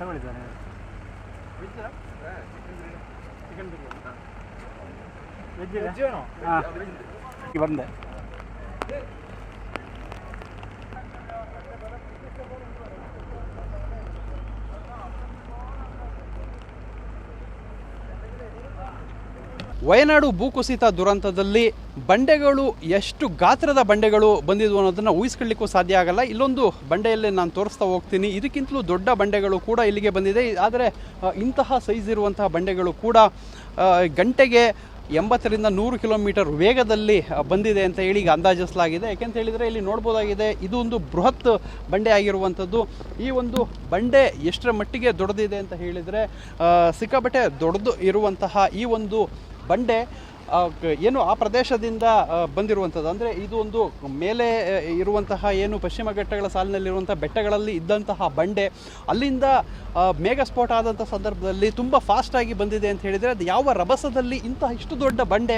ತಗೊಳ್ಳಿದ್ದಾನೆ chicken biryani veg ಇದೆ ಹಾಂ ಬಂದೆ ವಯನಾಡು ಭೂಕುಸಿತ ದುರಂತದಲ್ಲಿ ಬಂಡೆಗಳು ಎಷ್ಟು ಗಾತ್ರದ ಬಂಡೆಗಳು ಬಂದಿದ್ವು ಅನ್ನೋದನ್ನು ಊಹಿಸ್ಕೊಳ್ಳಿಕ್ಕೂ ಸಾಧ್ಯ ಆಗಲ್ಲ. ಇಲ್ಲೊಂದು ಬಂಡೆಯಲ್ಲೇ ನಾನು ತೋರಿಸ್ತಾ ಹೋಗ್ತೀನಿ. ಇದಕ್ಕಿಂತಲೂ ದೊಡ್ಡ ಬಂಡೆಗಳು ಕೂಡ ಇಲ್ಲಿಗೆ ಬಂದಿದೆ. ಆದರೆ ಇಂತಹ ಸೈಜ್ ಇರುವಂತಹ ಬಂಡೆಗಳು ಕೂಡ ಗಂಟೆಗೆ ಎಂಬತ್ತರಿಂದ ನೂರು ಕಿಲೋಮೀಟರ್ ವೇಗದಲ್ಲಿ ಬಂದಿದೆ ಅಂತ ಹೇಳಿ ಈಗ ಅಂದಾಜಿಸಲಾಗಿದೆ. ಯಾಕೆಂತ ಹೇಳಿದರೆ ಇಲ್ಲಿ ನೋಡ್ಬೋದಾಗಿದೆ, ಇದು ಒಂದು ಬೃಹತ್ ಬಂಡೆ ಆಗಿರುವಂಥದ್ದು. ಈ ಒಂದು ಬಂಡೆ ಎಷ್ಟರ ಮಟ್ಟಿಗೆ ದೊಡ್ಡದಿದೆ ಅಂತ ಹೇಳಿದರೆ ಸಿಕ್ಕಾಪಟ್ಟೆ ದೊಡ್ಡದು ಇರುವಂತಹ ಈ ಒಂದು ಬಂಡೆ ಏನು ಆ ಪ್ರದೇಶದಿಂದ ಬಂದಿರುವಂಥದ್ದು ಅಂದರೆ ಇದು ಒಂದು ಮೇಲೆ ಇರುವಂತಹ ಏನು ಪಶ್ಚಿಮ ಘಟ್ಟಗಳ ಸಾಲಿನಲ್ಲಿರುವಂಥ ಬೆಟ್ಟಗಳಲ್ಲಿ ಇದ್ದಂತಹ ಬಂಡೆ, ಅಲ್ಲಿಂದ ಮೇಘಸ್ಫೋಟ ಆದಂಥ ಸಂದರ್ಭದಲ್ಲಿ ತುಂಬ ಫಾಸ್ಟಾಗಿ ಬಂದಿದೆ ಅಂತ ಹೇಳಿದರೆ ಅದು ಯಾವ ರಭಸದಲ್ಲಿ ಇಂತಹ ಇಷ್ಟು ದೊಡ್ಡ ಬಂಡೆ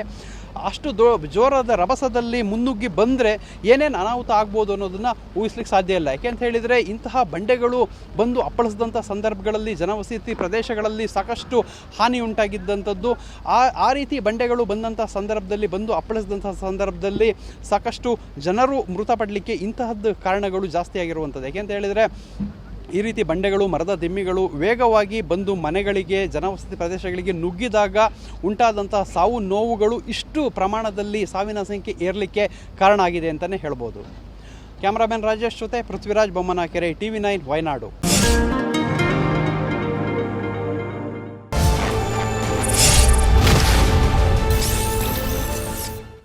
ಅಷ್ಟು ದೊ ಜೋರಾದ ರಭಸದಲ್ಲಿ ಮುನ್ನುಗ್ಗಿ ಬಂದರೆ ಏನೇನು ಅನಾಹುತ ಆಗ್ಬೋದು ಅನ್ನೋದನ್ನು ಊಹಿಸ್ಲಿಕ್ಕೆ ಸಾಧ್ಯ ಇಲ್ಲ. ಯಾಕೆ ಅಂತ ಹೇಳಿದರೆ ಇಂತಹ ಬಂಡೆಗಳು ಬಂದು ಅಪ್ಪಳಿಸಿದಂಥ ಸಂದರ್ಭಗಳಲ್ಲಿ, ಜನವಸತಿ ಪ್ರದೇಶಗಳಲ್ಲಿ ಸಾಕಷ್ಟು ಹಾನಿ ಉಂಟಾಗಿದ್ದಂಥದ್ದು, ಆ ಆ ರೀತಿ ಬಂಡೆಗಳು ಬಂದಂಥ ಸಂದರ್ಭದಲ್ಲಿ, ಬಂದು ಅಪ್ಪಳಿಸಿದಂಥ ಸಂದರ್ಭದಲ್ಲಿ ಸಾಕಷ್ಟು ಜನರು ಮೃತಪಡಲಿಕ್ಕೆ ಇಂತಹದ್ದು ಕಾರಣಗಳು ಜಾಸ್ತಿ ಆಗಿರುವಂಥದ್ದು. ಯಾಕೆ ಅಂತ ಹೇಳಿದರೆ ಈ ರೀತಿ ಬಂಡೆಗಳು, ಮರದ ದಿಮ್ಮಿಗಳು ವೇಗವಾಗಿ ಬಂದು ಮನೆಗಳಿಗೆ, ಜನವಸತಿ ಪ್ರದೇಶಗಳಿಗೆ ನುಗ್ಗಿದಾಗ ಉಂಟಾದಂತಹ ಸಾವು ನೋವುಗಳು ಇಷ್ಟು ಪ್ರಮಾಣದಲ್ಲಿ ಸಾವಿನ ಸಂಖ್ಯೆ ಏರಲಿಕ್ಕೆ ಕಾರಣ ಆಗಿದೆ ಅಂತಲೇ ಹೇಳ್ಬೋದು. ಕ್ಯಾಮ್ರಾಮನ್ ರಾಜೇಶ್ ಜೊತೆ Prithviraj Bommanakere T V nine, Wayanad.